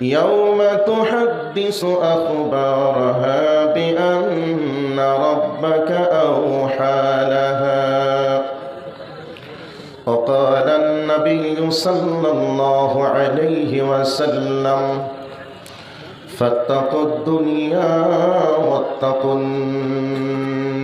يوم تحدث أخبارها بأن ربك أوحى لها. وقال النبي صلى الله عليه وسلم فاتقوا الدنيا واتقوا النساء.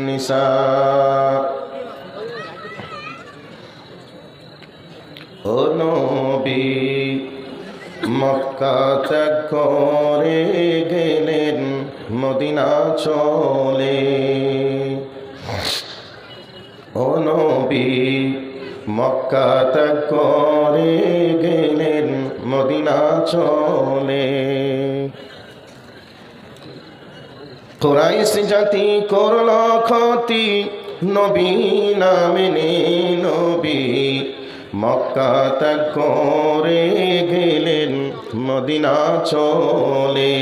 করে গেলেন, মদিনা চলে। ও নবী, মক্কা ত্যাগ করে গেলেন, মদিনা চলে। কোরাইশ জাতি করল ক্ষতি, নবী নামেনে নবী। মক্কা ত্যাগ করে গেলেন, মদিনা চলে।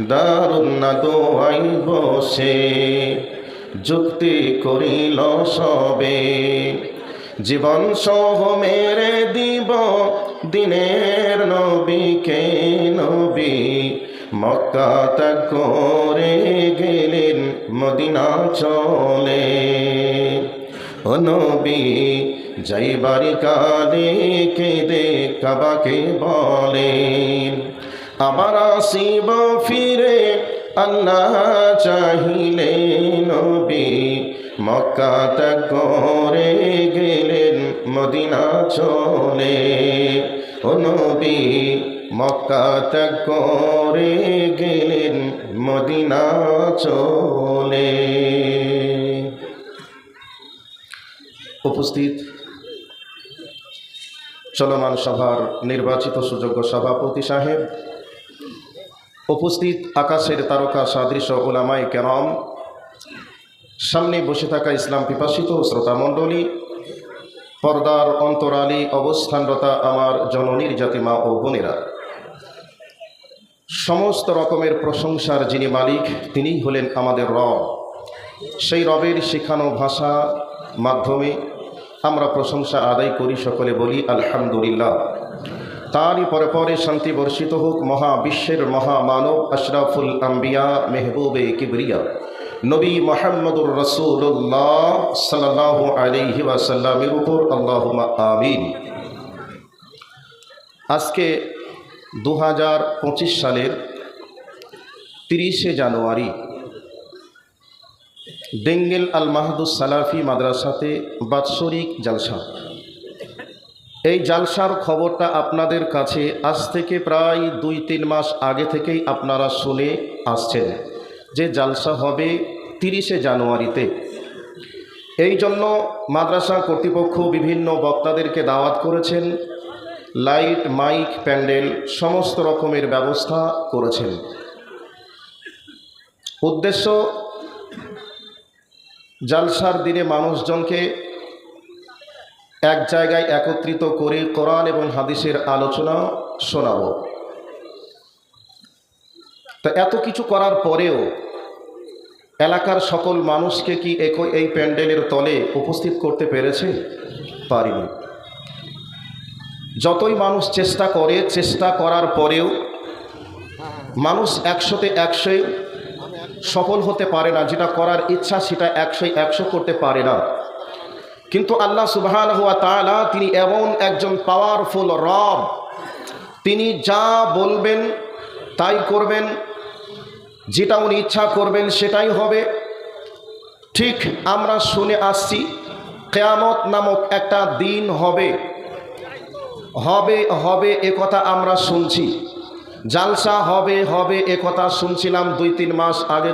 দারুণ দোয়াই বসে, যুক্তি করিল সবে। জীবন সহ মেরে দিব, দিনের নবীকে নবী। মক্কা ত্যাগ করে গেলেন, মদিনা চলে। ও নবী, যাইবারি কালে কেঁদে কাবাকে বলেন, আবার আসিব ফিরে, আল্লাহ চাহিলে নবী মক্কা করে গেলেন, মদিনা চলে। ও নবী মক্কা করে গেলেন, মদিনা চলে। উপস্থিত। চলমান সভার নির্বাচিত সুযোগ্য সভাপতি সাহেব। উপস্থিত আকাশের তারকা সাদৃশ ওলামাই কেরম। সামনে বসে থাকা ইসলাম পিপাসিত শ্রোতামণ্ডলী পর্দার অন্তরালী অবস্থানরতা আমার জননীর জাতিমা ও বোনেরা। সমস্ত রকমের প্রশংসার যিনি মালিক, তিনিই হলেন আমাদের রব। সেই রবের শেখানো ভাষা, মাধ্যমে আমরা প্রশংসা আদায় করি, সকলে বলি, আলহামদুলিল্লাহ। তারই পরে পরে শান্তি বর্ষিত হোক, মহাবিশ্বের মহামানব আশরাফুল আম্বিয়া মেহবুবে কিবরিয়া। নবী মোহাম্মদুর রসুল্লাহ সাল্লাহ আলহি ওয়াসাল্লামের উপর আল্লাহ আমিন। আজকে দু হাজার পঁচিশ সালের তিরিশে জানুয়ারি ডেঙ্গেল আল মাহাদুস সালাফি মাদ্রাসাতে বাৎসরিক জালসা। এই জালসার খবরটা আপনাদের কাছে আজ থেকে প্রায় দুই তিন মাস আগে থেকেই আপনারা শুনে আসছেন যে জালসা হবে তিরিশে জানুয়ারিতে। এই জন্য মাদ্রাসা কর্তৃপক্ষ বিভিন্ন বক্তাদেরকে দাওয়াত করেছেন, লাইট, মাইক, প্যান্ডেল, সমস্ত রকমের ব্যবস্থা করেছেন। উদ্দেশ্য জালসার দিনে মানুষজনকে এক জায়গায় একত্রিত করে কোরআন এবং হাদিসের আলোচনা শোনাব। তো এত কিছু করার পরেও এলাকার সকল মানুষকে কি একই এই প্যান্ডেলের তলে উপস্থিত করতে পেরেছে? পারিনি। যতই মানুষ চেষ্টা করে, চেষ্টা করার পরেও মানুষ একশোতে একশোই সফল হতে পারে না, যেটা করার ইচ্ছা সেটা একশো একশো করতে পারে না। কিন্তু আল্লাহ সুবহান হুয়া তালা তিনি এমন একজন পাওয়ারফুল রব। তিনি যা বলবেন তাই করবেন, যেটা উনি ইচ্ছা করবেন সেটাই হবে। ঠিক আমরা শুনে আসছি, কেয়ামত নামক একটা দিন হবে। হবে হবে এ কথা আমরা শুনছি। জালসা হবে হবে একথা কথা শুনছিলাম দুই তিন মাস আগে